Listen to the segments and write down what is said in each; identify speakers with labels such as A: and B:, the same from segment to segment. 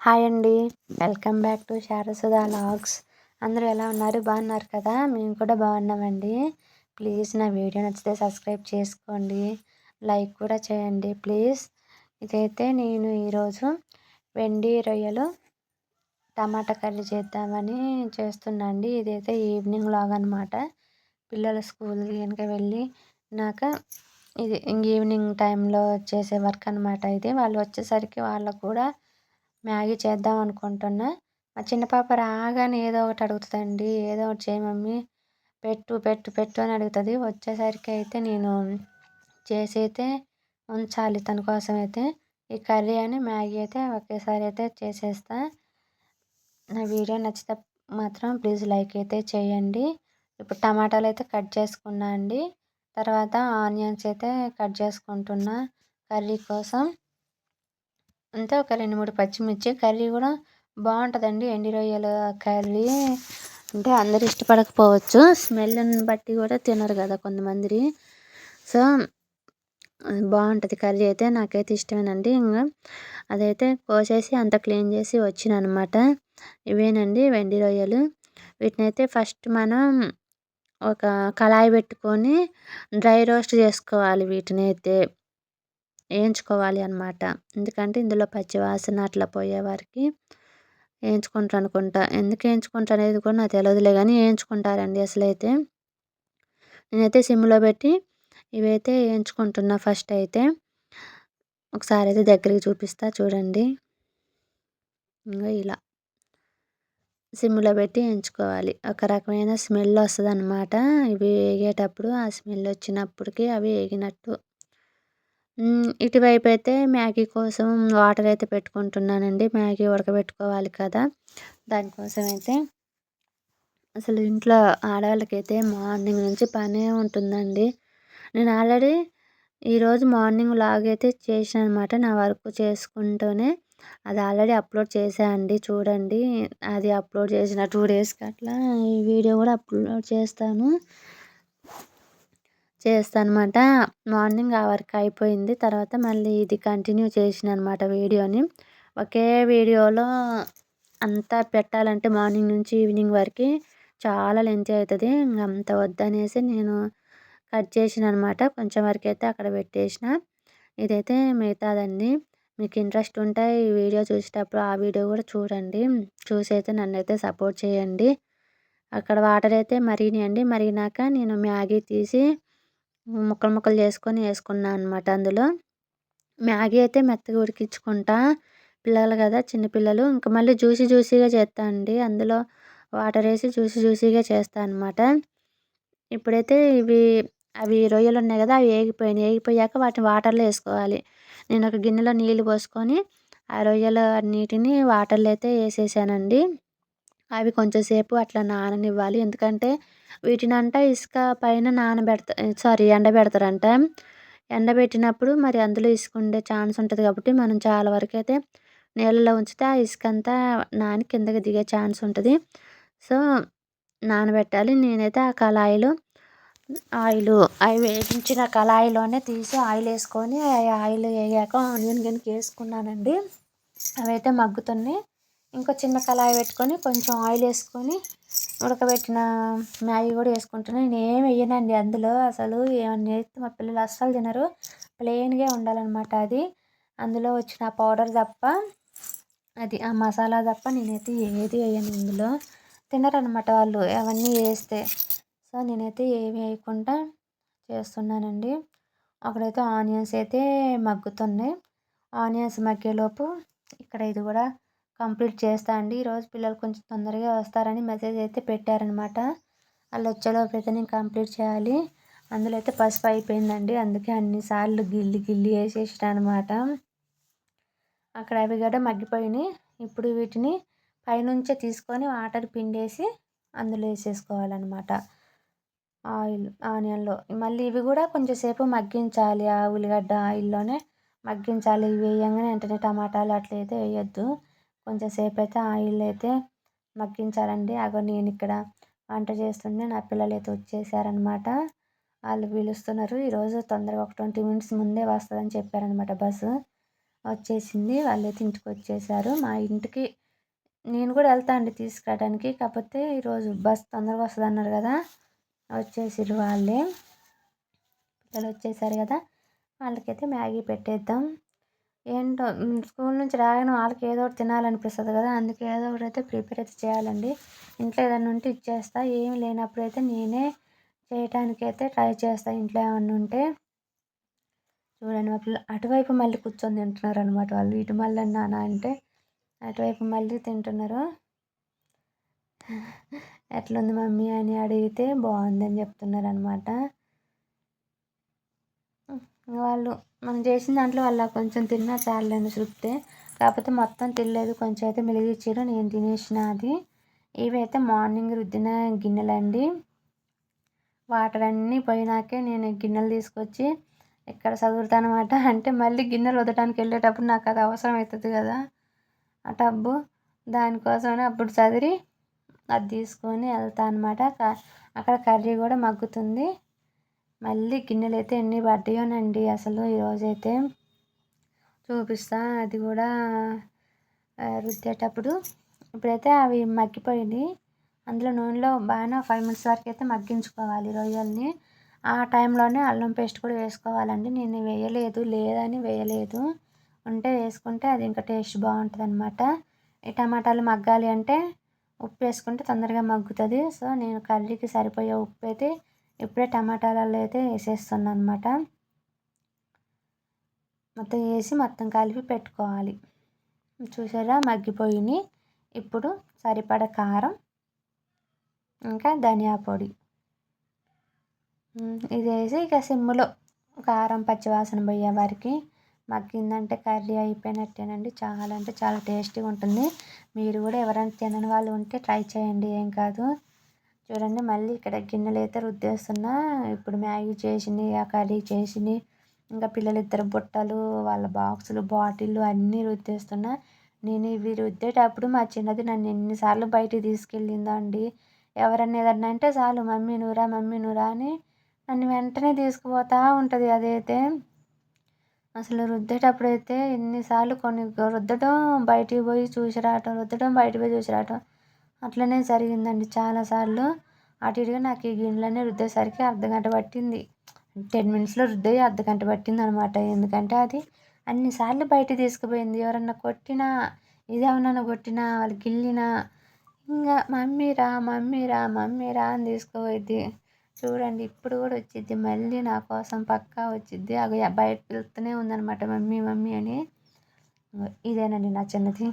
A: Hi అండి. Welcome back to Sarasudha vlogs. అందరూ ఎలా ఉన్నారు? బాగున్నారు కదా? మేము కూడా బాగున్నామండి. ప్లీజ్ నా వీడియో నచ్చితే సబ్స్క్రైబ్ చేసుకోండి. లైక్ కూడా చేయండి ప్లీజ్. ఇదైతే నేను ఈరోజు వెండి రొయ్యలు టమాటా కర్రీ చేద్దామని చేస్తున్నాండి. ఇదైతే ఈవినింగ్ లాగ్ అనమాట పిల్లలు స్కూల్కి కనుక వెళ్ళి నాక ఇది ఈవినింగ్ టైంలో చేసే వర్క్ అనమాట ఇది. వాళ్ళు వచ్చేసరికి వాళ్ళకు కూడా మ్యాగీ చేద్దాం అనుకుంటున్నా. మా చిన్న పాప రాగానే ఏదో ఒకటి అడుగుతుందండి. ఏదో ఒకటి చేయి మమ్మీ. పెట్టు పెట్టు పెట్టు అని అడుగుతుంది. వచ్చేసరికి అయితే నేను చేసి అయితే ఉంచాలి తన కోసం అయితే. ఈ కర్రీ అని మ్యాగీ అయితే ఒకేసారి అయితే చేసేస్తా. నా వీడియో నచ్చితే మాత్రం ప్లీజ్ లైక్ అయితే చేయండి. ఇప్పుడు టమాటాలు అయితే కట్ చేసుకున్నా అండి. తర్వాత ఆనియన్స్ అయితే కట్ చేసుకుంటున్నా కర్రీ కోసం. అంతే ఒక రెండు మూడు పచ్చిమిర్చి కర్రీ కూడా బాగుంటుందండి. ఎండి రొయ్యల కర్రీ అంటే అందరు ఇష్టపడకపోవచ్చు. స్మెల్ని బట్టి కూడా తినరు కదా కొంతమంది. సో బాగుంటుంది కర్రీ అయితే. నాకైతే ఇష్టమేనండి. ఇంకా అదైతే కోసేసి అంత క్లీన్ చేసి వచ్చిన అనమాట ఇవేనండి వెండి రొయ్యలు. వీటిని అయితే ఫస్ట్ మనం ఒక కళాయి పెట్టుకొని డ్రై రోస్ట్ చేసుకోవాలి వీటిని అయితే వేయించుకోవాలి అనమాట ఎందుకంటే ఇందులో పచ్చివాసన అట్లా పోయే వారికి వేయించుకుంటారు అనుకుంటా. ఎందుకు వేయించుకుంటారు అనేది కూడా నాకు తెలియదులే కానీ వేయించుకుంటారండి అసలు అయితే నేనైతే సిమ్లో పెట్టి ఇవైతే వేయించుకుంటున్నా ఫస్ట్ అయితే. ఒకసారి అయితే దగ్గరికి చూపిస్తా చూడండి. ఇంకా ఇలా. సిమ్లో పెట్టి వేయించుకోవాలి ఒక రకమైన స్మెల్ వస్తుంది అనమాట ఇవి వేగేటప్పుడు ఆ స్మెల్ వచ్చినప్పటికీ అవి వేగినట్టు. ఇటువైపు అయితే మ్యాగీ కోసం వాటర్ అయితే పెట్టుకుంటున్నానండి. మ్యాగీ ఉడకబెట్టుకోవాలి కదా. దానికోసం అయితే అసలు ఇంట్లో ఆడవాళ్ళకైతే మార్నింగ్ నుంచి పనే ఉంటుందండి. నేను ఆల్రెడీ ఈరోజు మార్నింగ్ లాగ్ అయితే చేసాను అనమాట నా వర్క్ చేసుకుంటూనే అది ఆల్రెడీ అప్లోడ్ చేసా అండి. చూడండి అది అప్లోడ్ చేసిన టూ డేస్కి అట్లా ఈ వీడియో కూడా అప్లోడ్ చేస్తాను. చేస్తానమాట. మార్నింగ్ ఆ వర్క్ అయిపోయింది. తర్వాత మళ్ళీ ఇది కంటిన్యూ చేసిన అనమాట వీడియోని. ఒకే వీడియోలో అంతా పెట్టాలంటే మార్నింగ్ నుంచి ఈవినింగ్ వరకు చాలా లెంత్ అవుతుంది. అంత వద్దనేసి నేను కట్ చేసిన అనమాట కొంచెం వరకు అయితే అక్కడ పెట్టేసిన. ఇదైతే మిగతాదండి. మీకు ఇంట్రెస్ట్ ఉంటే ఈ వీడియో చూసేటప్పుడు ఆ వీడియో కూడా చూడండి. చూసి అయితే నన్ను అయితే సపోర్ట్ చేయండి. అక్కడ వాటర్ అయితే మరిగినాయండి. మరిగినాక నేను మ్యాగీ తీసి ముక్కలు ముక్కలు చేసుకొని వేసుకున్నాను అనమాట అందులో. మ్యాగీ అయితే మెత్తగా ఉడికించుకుంటా. పిల్లలు కదా చిన్నపిల్లలు ఇంకా మళ్ళీ జ్యూసీ జ్యూసీగా చేస్తా అండి. అందులో వాటర్ వేసి జ్యూసీ జ్యూసీగా చేస్తాను అనమాట ఇప్పుడైతే ఇవి అవి రొయ్యలు ఉన్నాయి కదా అవి వేగిపోయినాయి. వేగిపోయాక వాటిని వాటర్లో వేసుకోవాలి. నేను ఒక గిన్నెలో నీళ్ళు పోసుకొని ఆ రొయ్యలు అన్నిటిని వాటర్లో అయితే వేసేసానండి. అవి కొంచెంసేపు అట్లా నాననివ్వాలి. ఎందుకంటే వీటినంట ఇసుక పైన నానబెడత సారీ ఎండబెడతారంట. ఎండబెట్టినప్పుడు మరి అందులో ఇసుక ఉండే ఛాన్స్ ఉంటుంది కాబట్టి మనం చాలా వరకు అయితే నీళ్ళలో ఉంచితే ఆ ఇసుక అంతా నాని కిందకి దిగే ఛాన్స్ ఉంటుంది. సో నానబెట్టాలి. నేనైతే ఆ కళాయిలో ఆయిల్ అవి వేగించిన కళాయిలోనే తీసి ఆయిల్ వేసుకొని ఆయిల్ వేయాక ఆనియన్ గిన్నెకి వేసుకున్నానండి. అవైతే మగ్గుతున్నాయి. ఇంకో చిన్న కళాయి పెట్టుకొని కొంచెం ఆయిల్ వేసుకొని ఉడకబెట్టిన మ్యాగీ కూడా వేసుకుంటున్నాను నేను ఏం వేయనండి అందులో. అసలు ఏమన్నా వేస్తే మా పిల్లలు అస్సలు తినరు. ప్లెయిన్గా ఉండాలన్నమాట అది. అందులో వచ్చిన పౌడర్ తప్ప అది ఆ మసాలా తప్ప నేనైతే ఏది వేయను ఇందులో. తినరనమాట వాళ్ళు అవన్నీ వేస్తే. సో నేనైతే ఏమి వేయకుండా చేస్తున్నానండి. అక్కడైతే ఆనియన్స్ అయితే మగ్గుతున్నాయి. ఆనియన్స్ మగ్గేలోపు ఇక్కడ ఇది కూడా కంప్లీట్ చేస్తా అండి. ఈరోజు పిల్లలు కొంచెం తొందరగా వస్తారని మెసేజ్ అయితే పెట్టారనమాట. వాళ్ళు వచ్చేలోపు అయితే నేను కంప్లీట్ చేయాలి. అందులో అయితే పసుపు అయిపోయిందండి. అందుకే అన్నిసార్లు గిల్లి గిల్లి వేసేసిన అనమాట అక్కడ అవి కూడా మగ్గిపోయినాయి. ఇప్పుడు వీటిని పైనుంచే తీసుకొని వాటర్ పిండేసి అందులో వేసేసుకోవాలన్నమాట ఆయిల్ ఆనియన్లో. మళ్ళీ ఇవి కూడా కొంచెంసేపు మగ్గించాలి. ఆ ఉల్లిగడ్డ ఆయిల్లోనే మగ్గించాలి. ఇవి వేయంగానే వెంటనే టమాటాలు అట్లా అయితే వేయొద్దు. కొంచెం సేపు అయితే ఆయిల్ అయితే మగ్గించాలండి అగో నేను ఇక్కడ వంట చేస్తుంటే నా పిల్లలు అయితే వచ్చేసారనమాట వాళ్ళు పిలుస్తున్నారు. ఈరోజు తొందరగా ఒక ట్వంటీ మినిట్స్ ముందే వస్తుందని చెప్పారనమాట బస్సు. వచ్చేసింది. వాళ్ళైతే ఇంటికి వచ్చేసారు. మా ఇంటికి నేను కూడా వెళ్తా అండి తీసుకురావడానికి. కాకపోతే ఈరోజు బస్ తొందరగా వస్తుంది అన్నారు కదా. వచ్చేసారు వాళ్ళే. పిల్లలు వచ్చేసారు కదా. వాళ్ళకైతే మ్యాగీ పెట్టేద్దాం. ఏంటో స్కూల్ నుంచి రాగానే వాళ్ళకి ఏదో ఒకటి తినాలనిపిస్తుంది కదా అందుకే ఏదో ఒకటి అయితే ప్రిపేర్ అయితే చేయాలండి. ఇంట్లో ఏదైనా ఉంటే ఇచ్చేస్తా ఏమి లేనప్పుడు అయితే నేనే చేయటానికి అయితే ట్రై చేస్తా. ఇంట్లో ఏమన్నా ఉంటే చూడండి మా పిల్లలు అటువైపు మళ్ళీ కూర్చొని తింటున్నారు అనమాట వాళ్ళు. ఇటు మళ్ళీ నాన్న అంటే అటువైపు మళ్ళీ తింటున్నారు. ఎట్లుంది మమ్మీ అని అడిగితే బాగుందని చెప్తున్నారు అనమాట వాళ్ళు మనం చేసిన దాంట్లో అలా కొంచెం తిన్నా చాలండి తృప్తే. కాకపోతే మొత్తం తినలేదు. కొంచెం అయితే మెలిగిచ్చారు. నేను తినేసిన అది. ఇవైతే మార్నింగ్ రుద్దిన గిన్నెలండి. వాటర్ అన్నీ పోయినాకే నేను గిన్నెలు తీసుకొచ్చి ఇక్కడ చదువుతాను అనమాట అంటే మళ్ళీ గిన్నెలు వదటానికి వెళ్ళేటప్పుడు నాకు అది అవసరం అవుతుంది కదా. ఆ టబ్బు. దానికోసమని అప్పుడు చదివి అది తీసుకొని వెళ్తాను అనమాట అక్కడ కర్రీ కూడా మగ్గుతుంది. మళ్ళీ గిన్నెలు అయితే ఎన్ని పడ్డాయోనండి. అసలు ఈరోజైతే చూపిస్తా. అది కూడా రుద్దేటప్పుడు. ఇప్పుడైతే అవి మగ్గిపోయింది అందులో నూనెలో బాగా ఫైవ్ మినిట్స్ వరకు అయితే మగ్గించుకోవాలి రొయ్యల్ని. ఆ టైంలోనే అల్లం పేస్ట్ కూడా వేసుకోవాలండి. నేను వేయలేదు లేదని వేయలేదు. ఉంటే వేసుకుంటే అది ఇంకా టేస్ట్ బాగుంటుంది అనమాట ఈ టమాటాలు మగ్గాలి అంటే ఉప్పు వేసుకుంటే తొందరగా మగ్గుతుంది. సో నేను కర్రీకి సరిపోయే ఉప్పు అయితే ఇప్పుడే టమాటాలలో అయితే వేసేస్తున్నాను అనమాట మొత్తం వేసి మొత్తం కలిపి పెట్టుకోవాలి. చూసారా? మగ్గిపోయినాయి. ఇప్పుడు సరిపడ కారం ఇంకా ధనియా పొడి. ఇది వేసి ఇక సిమ్లో కారం పచ్చివాసన పోయే వారికి మగ్గిందంటే కర్రీ అయిపోయినట్టేనండి. చాలా అంటే చాలా టేస్టీగా ఉంటుంది. మీరు కూడా ఎవరైనా తినని వాళ్ళు ఉంటే ట్రై చేయండి. ఏం కాదు. చూడండి మళ్ళీ ఇక్కడ గిన్నెలు అయితే రుద్దేస్తున్నా. ఇప్పుడు మ్యాగీ చేసినవి ఆ కర్రీ చేసినవి ఇంకా పిల్లలు ఇద్దరు బుట్టలు వాళ్ళ బాక్సులు బాటిళ్ళు అన్నీ రుద్దేస్తున్నా. నేను ఇవి రుద్దేటప్పుడు మా చిన్నది నన్ను ఎన్నిసార్లు బయటికి తీసుకెళ్ళిందా అండి ఎవరన్నా ఏదన్నా అంటే చాలు మమ్మీ నువ్వురా మమ్మీ నూరా అని నన్ను వెంటనే తీసుకుపోతూ ఉంటుంది అదైతే. అసలు రుద్దేటప్పుడు అయితే ఎన్నిసార్లు కొన్ని రుద్దడం బయటికి పోయి చూసి రావటం రుద్దడం బయటికి పోయి చూసి రావటం. అట్లనే జరిగిందండి చాలాసార్లు అటు ఇటుగా నాకు ఈ గిన్నెలన్నీ రుద్దేసరికి అర్ధగంట పట్టింది. టెన్ మినిట్స్లో రుద్దే అర్ధగంట పట్టింది అనమాట ఎందుకంటే అది అన్నిసార్లు బయట తీసుకుపోయింది. ఎవరన్నా కొట్టినా ఇదేమన్నా కొట్టినా వాళ్ళు గిల్లినా ఇంకా మమ్మీ రా మమ్మీ రా మమ్మీ రా అని తీసుకుపోయిద్ది. చూడండి ఇప్పుడు కూడా వచ్చిద్ది. మళ్ళీ నా కోసం పక్కా వచ్చిద్ది. అవి బయట పిలుస్తూనే ఉందనమాట మమ్మీ మమ్మీ అని. ఇదేనండి నా చిన్నది.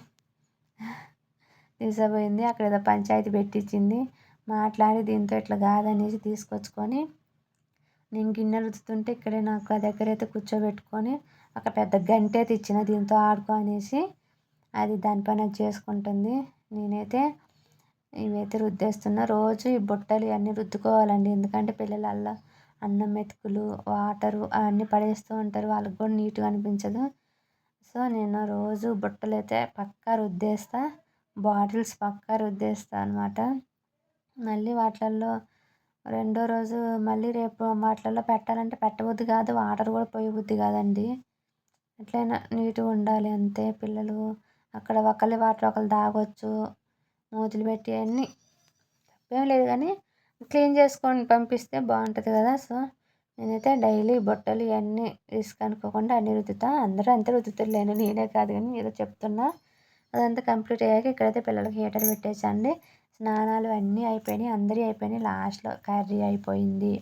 A: తీసుకుపోయింది అక్కడ ఏదో పంచాయతీ పెట్టించింది. మాట్లాడి దీంతో ఇట్లా కాదనేసి తీసుకొచ్చుకొని నేను గిన్నె రుద్దుతుంటే ఇక్కడే నాకు ఆ దగ్గర అయితే కూర్చోబెట్టుకొని ఒక పెద్ద గంటే తెచ్చిన దీంతో ఆడుకో అనేసి అది దానిపైన చేసుకుంటుంది. నేనైతే ఇవైతే రుద్దేస్తున్నా. రోజు ఈ బుట్టలు ఇవన్నీ రుద్దుకోవాలండి. ఎందుకంటే పిల్లలల్ల అన్నం మెతుకులు వాటరు అవన్నీ పడేస్తూ ఉంటారు. వాళ్ళకి కూడా నీట్గా అనిపించదు. సో నేను రోజు బుట్టలు అయితే పక్కా రుద్దేస్తా. బాటిల్స్ పక్కా రుద్దేస్తా అనమాట మళ్ళీ వాటిల్లో రెండో రోజు మళ్ళీ రేపు వాటిల్లో పెట్టాలంటే పెట్టబుద్ధి కాదు వాటర్ కూడా పోయబుద్ధి కాదండి. ఎట్లయినా నీట్గా ఉండాలి అంతే. పిల్లలు అక్కడ ఒకరి వాటర్ ఒకరు తాగొచ్చు మూతులు పెట్టి అన్నీ. తప్పేం లేదు కానీ క్లీన్ చేసుకొని పంపిస్తే బాగుంటుంది కదా. సో నేనైతే డైలీ బొట్టలు ఇవన్నీ రిస్క్ అనుకోకుండా అన్నీ రుద్దుతా. అందరూ అంతే రుద్దుతులేను నేనే కాదు కానీ ఏదో చెప్తున్నా. అదంతా కంప్లీట్ అయ్యాక ఇక్కడైతే పిల్లలకి హీటర్ పెట్టేసండి. స్నానాలు అన్నీ అయిపోయినాయి అందరి అయిపోయినాయి లాస్ట్లో కర్రీ అయిపోయింది.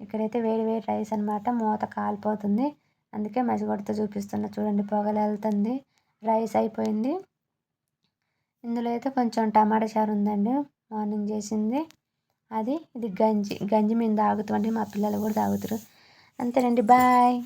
A: ఇక్కడైతే వేడి వేడి రైస్ అనమాట మూత కాలిపోతుంది. అందుకే మసిగొడత చూపిస్తున్నా చూడండి పొగలు వెళ్తుంది రైస్ అయిపోయింది. ఇందులో అయితే కొంచెం టమాటా చారు ఉందండి మార్నింగ్ చేసింది. అది ఇది గంజి గంజి మేము తాగుతామండి మా పిల్లలు కూడా తాగుతారు. అంతేనండి బాయ్.